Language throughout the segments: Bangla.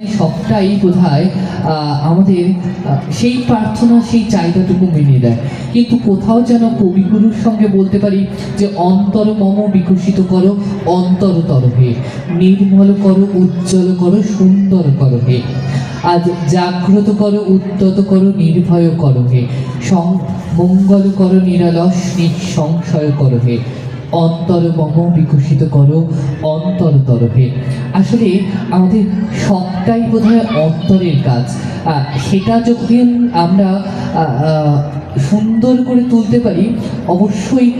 সবটাই বোধহয় আহ, আমাদের সেই প্রার্থনা সেই চাহিদাটুকু মেনে দেয়। কিন্তু কোথাও যেন কবিগুরুর সঙ্গে বলতে পারি যে অন্তর মম বিকশিত করো অন্তরতর হে। নির্মল করো উজ্জ্বল করো সুন্দর করো হে। আজ জাগ্রত করো উদ্যত করো নির্ভয় করো হে। সং মঙ্গল করো নিরালস নিঃসংশয় করো হে। অন্তর মম বিকশিত করো অন্তরতর হে আসলে আমাদের সবটাই বোধহয় অন্তরের কাজ। সেটা যখন আমরা সুন্দর করে তুলতে পারি, অবশ্যই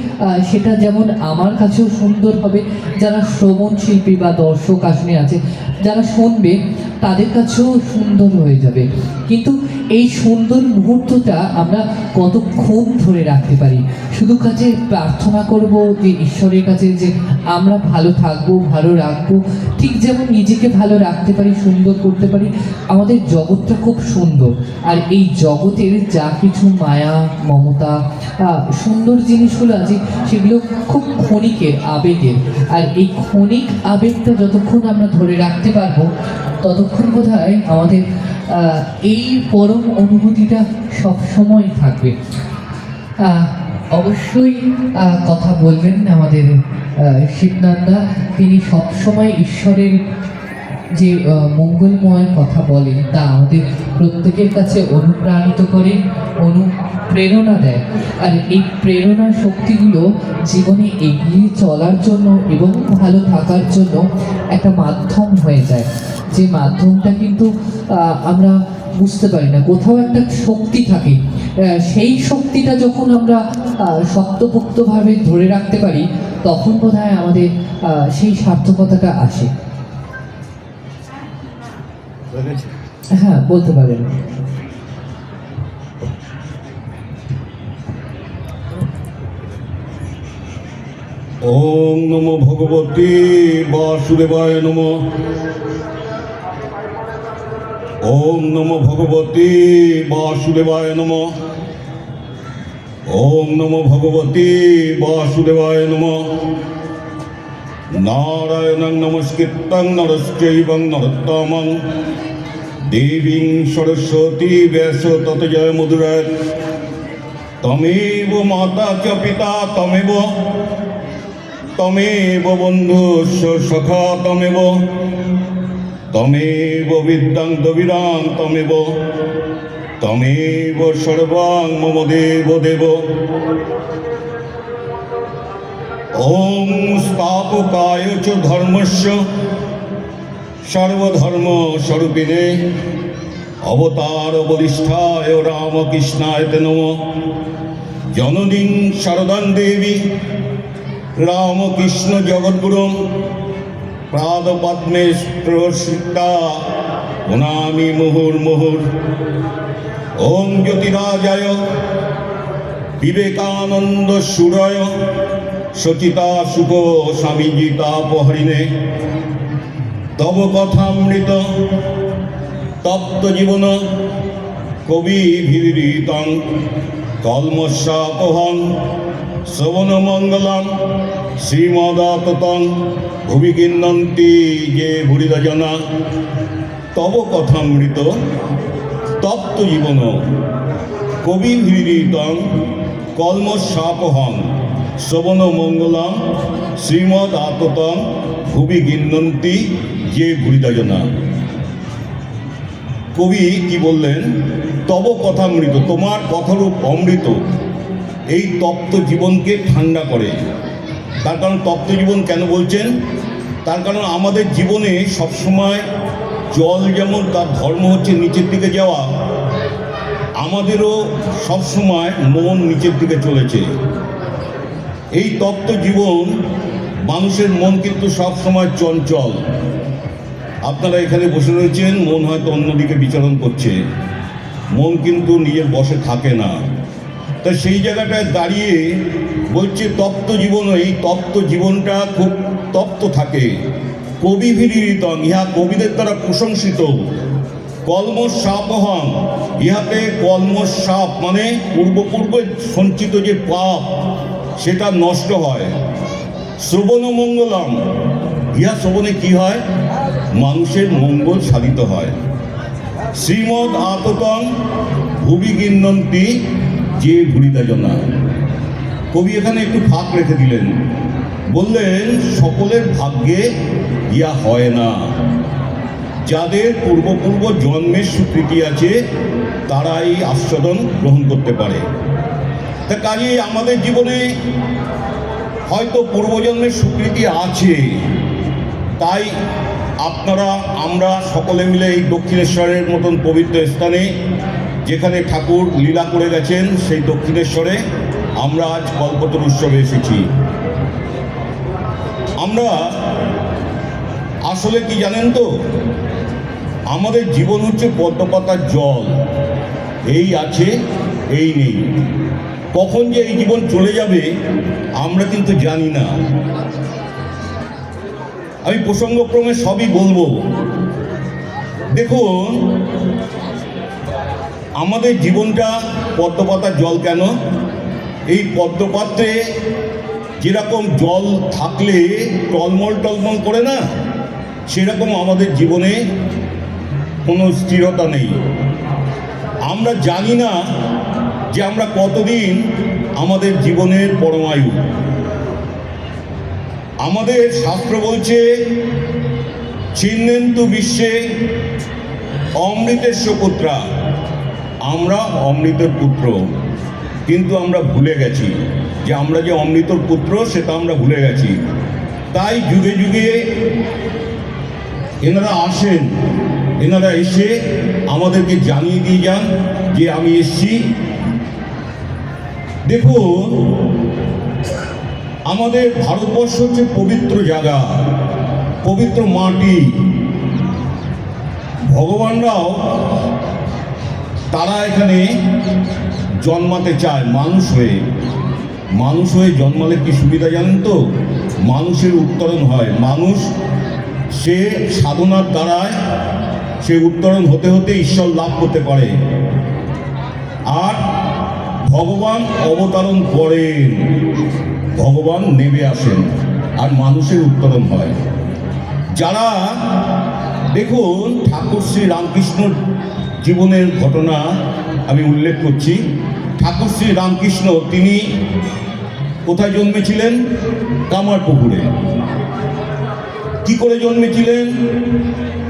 সেটা যেমন আমার কাছেও সুন্দর হবে। যারা শ্রবণ শিল্পী বা দর্শক আসনে আছে, যারা শুনবে, তাদের কাছেও সুন্দর হয়ে যাবে। কিন্তু এই সুন্দর মুহূর্তটা আমরা কতক্ষণ ধরে রাখতে পারি? শুধু কাছে প্রার্থনা করব যে ঈশ্বরের কাছে যে আমরা ভালো থাকব, ভালো রাখব, ঠিক যেমন নিজেকে ভালো রাখতে পারি, সুন্দর করতে পারি, আমাদের জগৎটা খুব সুন্দর। আর এই জগতের যা কিছু মায়া, মমতা সুন্দর জিনিসগুলো আছে, সেগুলো খুব ক্ষণিকের আবেগের। আর এই ক্ষণিক আবেগটা যতক্ষণ আমরা ধরে রাখতে পারব, ততক্ষণ বোধ আমাদের এই পরম অনুভূতিটা সবসময় থাকবে। অবশ্যই কথা বলবেন আমাদের শিবনান্দা। তিনি সবসময় ঈশ্বরের যে মঙ্গলময় কথা বলেন, তা আমাদের প্রত্যেকের কাছে অনুপ্রাণিত করে অনুপ্রেরণা দেয়। আর এই প্রেরণার শক্তিগুলো জীবনে এগিয়ে চলার জন্য এবং ভালো থাকার জন্য একটা মাধ্যম হয়ে যায়। যে মাধ্যমটা কিন্তু আমরা বুঝতে পারি না। কোথাও একটা শক্তি থাকে। সেই শক্তিটা যখন আমরা শক্তপোক্তভাবে ধরে রাখতে পারি তখন বোধ হয় আমাদের সেই সার্থকতাটা আসে। হ্যাঁ বলতে পারেন। ওম নমো ভগবতী বাসুদেবায় নম। ওম নমো ভগবতী বাসুদেবায় নম। ওম নমো ভগবতী বাসুদেবায় নম। নারায়ণং নমস্কৃত্যং নরশ্চৈবং নরোত্তমং। দেবীং সরস্বতী ব্যাস তত জয় মধুরায়। তমেব মাতা চ পিতা তমেব। তমেব বন্ধু সখা তমেব। তমেব বিদ্যাং দবিরাং তমেব। তমেব সর্বাং মম দেব দেব। ওম স্থাপকায় চ ধর্মস্য সর্বধর্ম স্বরূপিণে অবতার বলিষ্ঠায় রামকৃষ্ণায় নম। জননীং শারদাং দেবী রামকৃষ্ণ জগদ্গুরু প্রাদপদ্মে প্রসিদ্ধা প্রণামি মুহুর মুহুর। ওম জ্যোতিরাজায়, বিবেকানন্দ সুরয়, সচিতা সুখ স্বামীজি তাপহরিণে তব কথামৃত তপ্ত জীবন, কবি ভিরিতং কলমশাপহং শ্রবণ মঙ্গলম শ্রীমদাততং ভুবি কিন্নন্তি যে ভুরিদজনা তব কথামৃত তপ্ত জীবন। কবি ভিরিতং কলমশাপহং শ্রবণ মঙ্গলম শ্রীমদ আততং ভুবি গিন্নন্তি যে ভুরিদজনা কবি কি বললেন, তব কথামৃত তোমার কথারূপ অমৃত। এই তপ্ত জীবনকে ঠান্ডা করে। তার কারণ তপ্ত জীবন কেন বলছেন? তার কারণ আমাদের জীবনে সবসময় জল যেমন তার ধর্ম হচ্ছে নিচের দিকে যাওয়া, আমাদেরও সবসময় মন নিচের দিকে চলেছে। এই তপ্ত জীবন মানুষের মন কিন্তু সবসময় চঞ্চল। আপনারা এখানে বসে রয়েছেন, মন হয়তো অন্যদিকে বিচরণ করছে। মন কিন্তু নিজের বসে থাকে না। তা সেই জায়গাটায় দাঁড়িয়ে বলছে, তপ্ত জীবন, এই তপ্ত জীবনটা খুব তপ্ত থাকে। কবি ভিড়িতং ইহা কবিদের দ্বারা প্রশংসিত। কলম সাপহং ইহাতে কলম সাপ মানে পূর্বপূর্বে সঞ্চিত যে পাপ, সেটা নষ্ট হয়। শ্রবণ মঙ্গলম ইহা শ্রবণে কি হয়? মানুষের মঙ্গল সাধিত হয়। শ্রীমদ আততং ভুবি যে ভুরিতা জনা কবি এখানে একটু ফাঁক রেখে দিলেন। বললেন, সকলের ভাগ্যে ইয়া হয় না। যাদের পূর্বপূর্ব জন্মের স্বীকৃতি আছে তারা এই আস্বাদন গ্রহণ করতে পারে। তা কাজে আমাদের জীবনে হয়তো পূর্বজন্মের স্বীকৃতি আছে। তাই আপনারা, আমরা সকলে মিলে এই দক্ষিণেশ্বরের মতন পবিত্র স্থানে যেখানে ঠাকুর লীলা করে গেছেন সেই দক্ষিণেশ্বরে আমরা আজ কল্পতর উৎসবে এসেছি। আমরা আসলে কি জানেন তো? আমাদের জীবন হচ্ছে পদ্মপাতার জল। এই আছে, এই নেই। কখন যে এই জীবন চলে যাবে, আমরা কিন্তু জানি না। আমি প্রসঙ্গক্রমে সবই বলব। দেখুন আমাদের জীবনটা পদ্মপাতার জল কেন? এই পদ্মপাত্রে যেরকম জল থাকলে টলমল টলমল করে না, সেরকম আমাদের জীবনে কোনো স্থিরতা নেই। আমরা জানি না যে আমরা কতদিন আমাদের জীবনের পরমায়ু। আমাদের শাস্ত্র বলছে চিহ্নেন্তু বিশ্বে অমৃতের পুত্রা। আমরা অমৃতের পুত্র, কিন্তু আমরা ভুলে গেছি যে আমরা যে অমৃতর পুত্র, সেটা আমরা ভুলে গেছি। তাই যুগে যুগে এনারা আসেন, এনারা এসে আমাদেরকে জানিয়ে দিয়ে যান যে আমি এসছি। দেখুন, আমাদের ভারতবর্ষ হচ্ছে পবিত্র জায়গা, পবিত্র মাটি। ভগবানরাও তারা এখানে জন্মাতে চায় মানুষ হয়ে। মানুষ হয়ে জন্মালে কি সুবিধা জানেন তো? মানুষের উত্তরণ হয়। মানুষ, সে সাধনার দ্বারায় সে উত্তরণ হতে হতে ঈশ্বর লাভ করতে পারে। আর ভগবান অবতরণ করেন। ভগবান নেমে আসেন আর মানুষের উত্তরণ হয়। যারা, দেখুন, ঠাকুর শ্রী রামকৃষ্ণ জীবনের ঘটনা আমি উল্লেখ করছি। ঠাকুর শ্রী রামকৃষ্ণ, তিনি কোথায় জন্মেছিলেন? কামারপুকুরে। কি করে জন্মেছিলেন?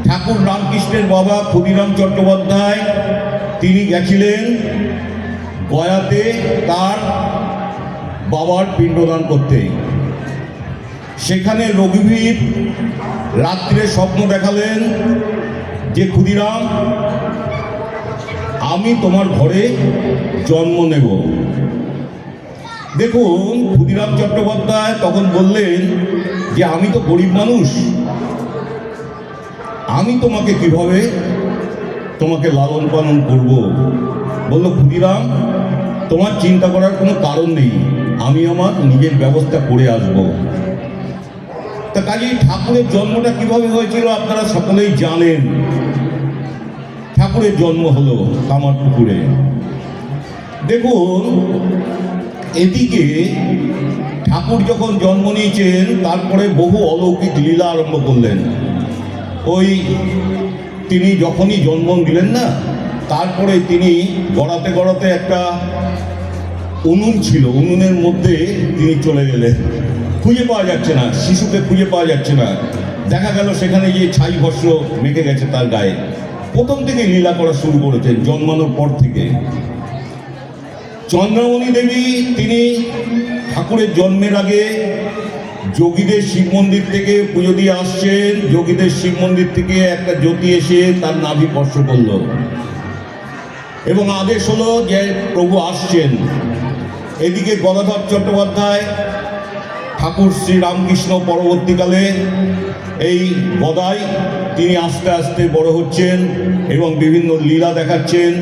ঠাকুর রামকৃষ্ণের বাবা ক্ষুদিরাম চট্টোপাধ্যায়, তিনি গেছিলেন গয়াতে তার বাবার পিণ্ডদান করতে। সেখানে রঘুবীর রাত্রে স্বপ্ন দেখালেন যে ক্ষুদিরাম আমি তোমার ঘরে জন্ম নেব। দেখুন, ক্ষুদিরাম চট্টোপাধ্যায় তখন বললেন যে, আমি তো গরিব মানুষ। আমি তোমাকে কীভাবে তোমাকে লালন পালন করব? বলল, ক্ষুদিরাম, তোমার চিন্তা করার কোনো কারণ নেই। আমি আমার নিজের ব্যবস্থা করে আসব। তা কাজেই ঠাকুরের জন্মটা কীভাবে হয়েছিল আপনারা সকলেই জানেন। ঠাকুরের জন্ম হলো কামারপুকুরে। দেখুন, এদিকে ঠাকুর যখন জন্ম নিয়েছেন, তারপরে বহু অলৌকিক লীলা আরম্ভ করলেন। ওই তিনি যখনই জন্ম দিলেন না, তারপরে তিনি গড়াতে গড়াতে একটা উনুন ছিল, উনুনের মধ্যে তিনি চলে গেলেন। খুঁজে পাওয়া যাচ্ছে না, শিশুকে খুঁজে পাওয়া যাচ্ছে না। দেখা গেল সেখানে যে ছাই ভস্য মেখে গেছে তার গায়ে। প্রথম থেকে লীলা করা শুরু করেছেন, জন্মানোর পর থেকে। চন্দ্রমণি দেবী, তিনি ঠাকুরের জন্মের আগে যোগীদের শিব মন্দির থেকে পুজো দিয়ে আসছেন। যোগীদের শিব মন্দির থেকে একটা জ্যোতি এসে তার নাভি স্পর্শ করল। এবং আদেশ হলো যে প্রভু আসছেন। এদিকে গদাধর চট্টোপাধ্যায় ঠাকুর শ্রীরামকৃষ্ণ পরবর্তীকালে এই গদাই, তিনি আস্তে আস্তে বড় হচ্ছেন এবং বিভিন্ন লীলা দেখাচ্ছেন।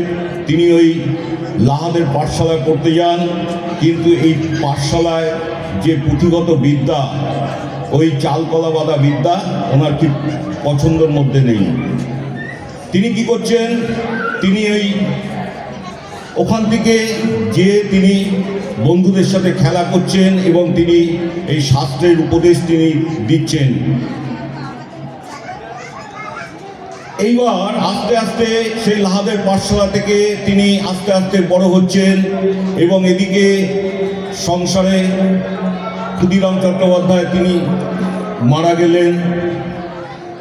তিনি ওই লাহাদের পাঠশালায় পড়তে যান, কিন্তু এই পাঠশালায় যে পুঁথিগত বিদ্যা, ওই চালকলা বাঁধা বিদ্যা ওনার ঠিক পছন্দের মধ্যে নেই। তিনি কি করছেন? তিনি ওই ওখান থেকে যে তিনি বন্ধুদের সাথে খেলা করছেন এবং তিনি এই শাস্ত্রের উপদেশ তিনি দিচ্ছেন। এইবার আস্তে আস্তে সেই লাহাদের পাঠশালা থেকে তিনি আস্তে আস্তে বড় হচ্ছেন এবং এদিকে সংসারে ক্ষুদিরাম চট্টোপাধ্যায় তিনি মারা গেলেন।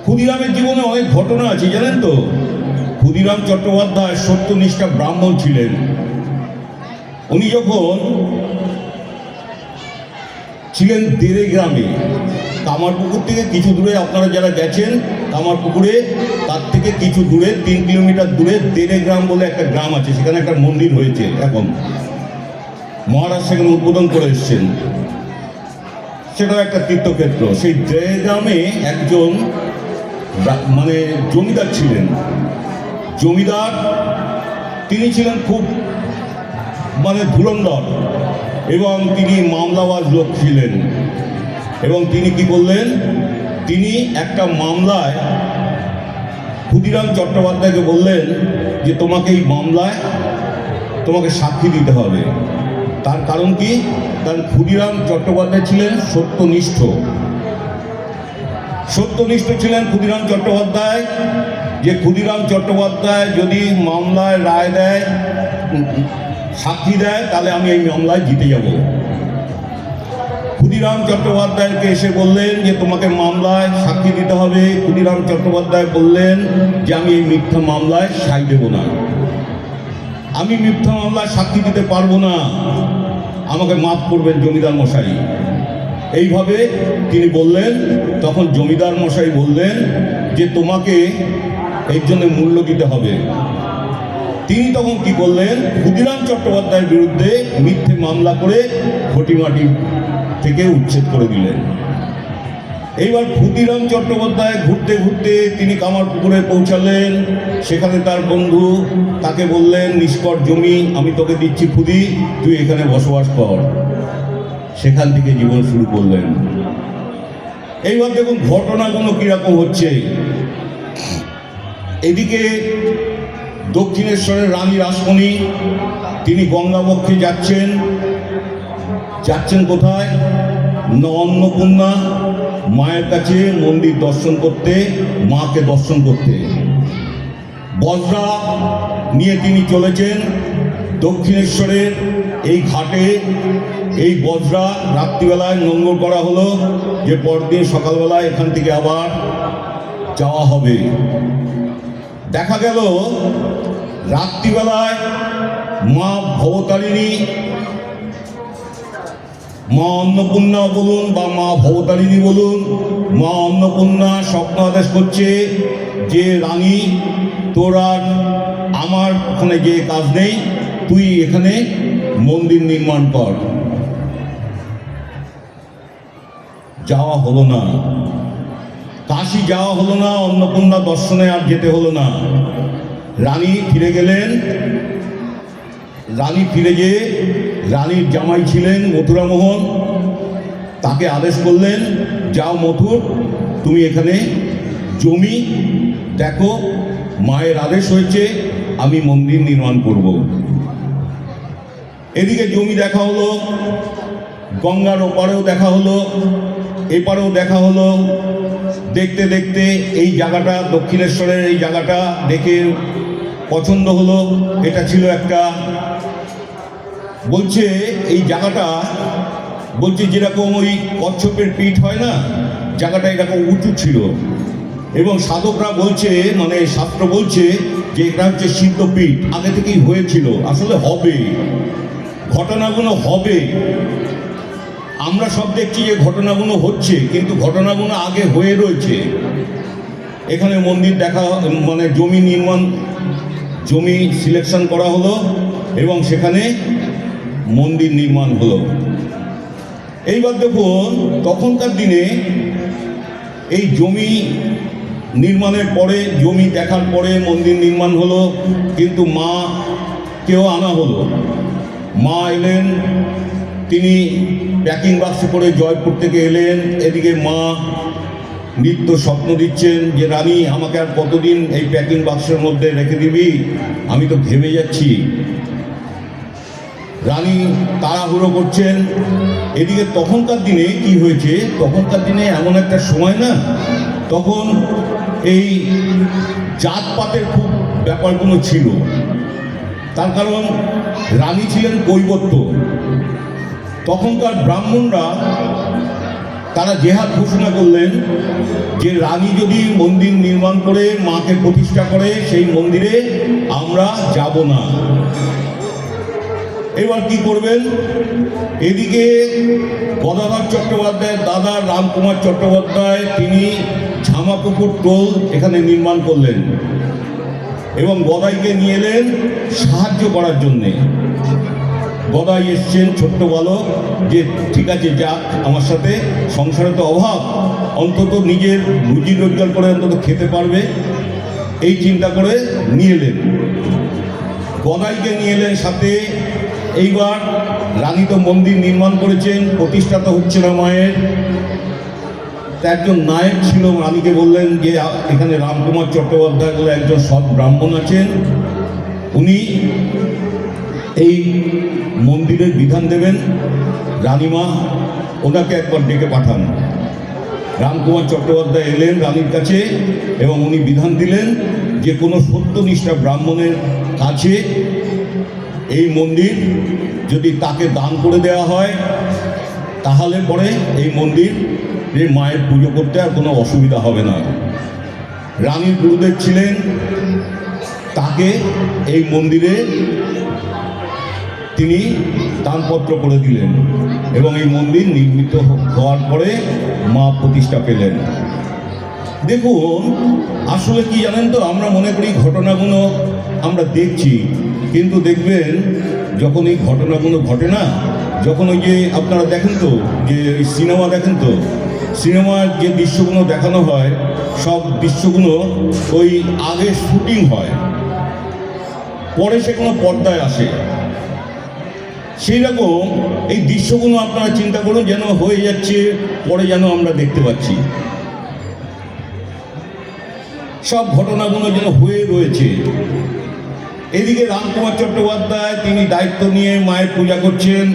ক্ষুদিরামের জীবনে অনেক ঘটনা আছে, জানেন তো? ক্ষুদিরাম চট্টোপাধ্যায় সত্যনিষ্ঠা ব্রাহ্মণ ছিলেন। উনি যখন ছিলেন দেড়ে গ্রামে, কামারপুকুর থেকে কিছু দূরে, আপনারা যারা গেছেন কামারপুকুরে, তার থেকে কিছু দূরে, তিন কিলোমিটার দূরে দেড়ে গ্রাম বলে একটা গ্রাম আছে, সেখানে একটা মন্দির হয়েছে এখন। মহারাজ সেখানে উদ্বোধন করে এসছেন। সেটাও একটা তীর্থক্ষেত্র। সেই দেড়ে গ্রামে একজন মানে জমিদার ছিলেন। জমিদার, তিনি ছিলেন খুব মানে ধুরন্ধর এবং তিনি মামলাবাজ লোক ছিলেন। এবং তিনি কি করলেন? তিনি একটা মামলায় ক্ষুদিরাম চট্টোপাধ্যায়কে বললেন যে, তোমাকে এই মামলায় তোমাকে সাক্ষী দিতে হবে। তার কারণ কি? কারণ ক্ষুদিরাম চট্টোপাধ্যায় ছিলেন সত্যনিষ্ঠ। সত্যনিষ্ঠ ছিলেন ক্ষুদিরাম চট্টোপাধ্যায়। যে ক্ষুদিরাম চট্টোপাধ্যায় যদি মামলায় রায় দেয়, সাক্ষী দেয়, তাহলে আমি এই মামলায় জিতে যাব। ক্ষুদিরাম চট্টোপাধ্যায়কে এসে বললেন যে তোমাকে মামলায় সাক্ষী দিতে হবে। ক্ষুদিরাম চট্টোপাধ্যায় বললেন যে আমি এই মিথ্যা মামলায় সাই দেব না। আমি মিথ্যা মামলায় সাক্ষী দিতে পারব না। আমাকে মাফ করবেন জমিদার মশাই। এইভাবে তিনি বললেন, তখন জমিদার মশাই বললেন যে তোমাকে এর জন্য মূল্য দিতে হবে। তিনি তখন কি করলেন? ক্ষুদিরাম চট্টোপাধ্যায়ের বিরুদ্ধে মিথ্যে মামলা করে খটিমাটি থেকে উচ্ছেদ করে দিলেন। এইবার ক্ষুদিরাম চট্টোপাধ্যায় ঘুরতে ঘুরতে তিনি কামার কামারপুকুরে পৌঁছালেন। সেখানে তার বন্ধু তাকে বললেন, নিষ্কর জমি, আমি তোকে দিচ্ছি ক্ষুদি, তুই এখানে বসবাস কর। সেখান থেকে জীবন শুরু করলেন। এইবার দেখুন, ঘটনাগুলো কীরকম হচ্ছে। এদিকে দক্ষিণেশ্বরের রানী রাসমণি, তিনি গঙ্গাবক্ষে যাচ্ছেন। যাচ্ছেন কোথায়? না অন্নপূর্ণা মায়ের কাছে মন্দির দর্শন করতে, মাকে দর্শন করতে। বজরা নিয়ে তিনি চলেছেন দক্ষিণেশ্বরের এই ঘাটে। এই বজরা রাত্রিবেলায় নোংর করা হলো যে পরদিন সকালবেলায় এখান থেকে আবার যাওয়া হবে। দেখা গেল রাত্রিবেলায় মা ভবতারিণী, মা অন্নপূর্ণা বলুন বা মা ভবতারিণী বলুন, মা অন্নপূর্ণা স্বপ্ন আদেশ করছে যে, রানী, তোর আর আমার ওখানে যে কাজ নেই, তুই এখানে মন্দির নির্মাণ কর। যাওয়া হলো না। কাশি যাওয়া হলো না, অন্নপূর্ণা দর্শনে আর যেতে হলো না। রানী ফিরে গেলেন। রানী ফিরে গিয়ে রানীর জামাই ছিলেন মথুরামোহন। তাকে আদেশ করলেন, যাও মথুর, তুমি এখানে জমি, দেখো, মায়ের আদেশ হয়েছে, আমি মন্দির নির্মাণ করব। এদিকে জমি দেখা হলো, গঙ্গার ওপারেও দেখা হলো, এপারেও দেখা হলো দেখতে দেখতে এই জায়গাটা, দক্ষিণেশ্বরের এই জায়গাটা দেখে পছন্দ হলো। এটা ছিল একটা, বলছে এই জায়গাটা, বলছে যেরকম ওই কচ্ছপের পিঠ হয় না, জায়গাটা এরকম উঁচু ছিল। এবং সাধকরা বলছে মানে শাস্ত্র বলছে যে এটা হচ্ছে সিদ্ধপীঠ আগে থেকেই হয়েছিল, আসলে হবে। ঘটনাগুলো হবে। আমরা সব দেখছি যে ঘটনাগুলো হচ্ছে, কিন্তু ঘটনাগুলো আগে হয়ে রয়েছে। এখানে মন্দির দেখা মানে জমি নির্মাণ, জমি সিলেকশন করা হলো এবং সেখানে মন্দির নির্মাণ হলো। এইবার দেখুন, তখনকার দিনে এই জমি নির্মাণের পরে, জমি দেখার পরে মন্দির নির্মাণ হলো, কিন্তু মা কেউ আনা হলো মা এলেন তিনি প্যাকিং বাক্স করে জয়পুর থেকে এলেন। এদিকে মা নিত্য স্বপ্ন দিচ্ছেন যে, রানী, আমাকে আর কতদিন এই প্যাকিং বাক্সের মধ্যে রেখে দিবি? আমি তো ভেবে যাচ্ছি। রানী তাড়াহুড়ো করছেন। এদিকে তখনকার দিনে কি হয়েছে? তখনকার দিনে এমন একটা সময় না, তখন এই জাতপাতের খুব ব্যাপারগুলো ছিল। তার কারণ রানী ছিলেন কৈবত্য তখনকার ব্রাহ্মণরা তারা জেহাদ ঘোষণা করলেন যে রানী যদি মন্দির নির্মাণ করে, মাকে প্রতিষ্ঠা করে, সেই মন্দিরে আমরা যাব না। এবার কি করবেন? এদিকে গদাধর চট্টোপাধ্যায়ের দাদা রামকুমার চট্টোপাধ্যায়, তিনি ঝামাপুকুর টোল এখানে নির্মাণ করলেন এবং গদাইকে নিয়ে এলেন সাহায্য করার জন্যে। গদাই এসছেন ছোট্ট বালক, যে ঠিক আছে যাক আমার সাথে সংসারে তো অভাব, অন্তত নিজের রুজি রোজগার করে অন্তত খেতে পারবে। এই চিন্তা করে নিয়ে এলেন। গদাইকে নিয়ে এলেন সাথে। এইবার রানী তো মন্দির নির্মাণ করেছেন প্রতিষ্ঠা তো হচ্ছে না মায়ের একজন নায়ক ছিল রানীকে বললেন যে, এখানে রামকুমার চট্টোপাধ্যায় বলে একজন সৎ ব্রাহ্মণ আছেন। উনি এই মন্দিরের বিধান দেবেন। রানীমা, ওনাকে একবার ডেকে পাঠান। রামকুমার চট্টোপাধ্যায় এলেন রানীর কাছে এবং উনি বিধান দিলেন যে কোনো সত্যনিষ্ঠা ব্রাহ্মণের কাছে এই মন্দির যদি তাকে দান করে দেওয়া হয়, তাহলে পরে এই মন্দির এই মায়ের পুজো করতে আর কোনো অসুবিধা হবে না। রানীর গুরুদেব ছিলেন, তাকে এই মন্দিরে তিনি দানপত্র করে দিলেন এবং এই মন্দির নির্মিত হওয়ার পরে মা প্রতিষ্ঠা পেলেন। দেখুন, আসলে কি জানেন তো, আমরা মনে করি ঘটনাগুলো আমরা দেখছি, কিন্তু দেখবেন যখন এই ঘটনাগুলো ঘটে না, যখন ওই যে আপনারা দেখেন তো, যে সিনেমা দেখেন তো, সিনেমার যে দৃশ্যগুলো দেখানো হয়, সব দৃশ্যগুলো ওই আগে শুটিং হয়, পরে সেগুলো পর্দায় আসে। সেই রকম এই দৃশ্যগুলো আপনারা চিন্তা করুন যেন হয়ে যাচ্ছে, পরে যেন আমরা দেখতে পাচ্ছি। সব ঘটনাগুলো যেন হয়ে রয়েছে। এদিকে রামকুমার চট্টোপাধ্যায়, তিনি দায়িত্ব নিয়ে মায়ের পূজা করছেন।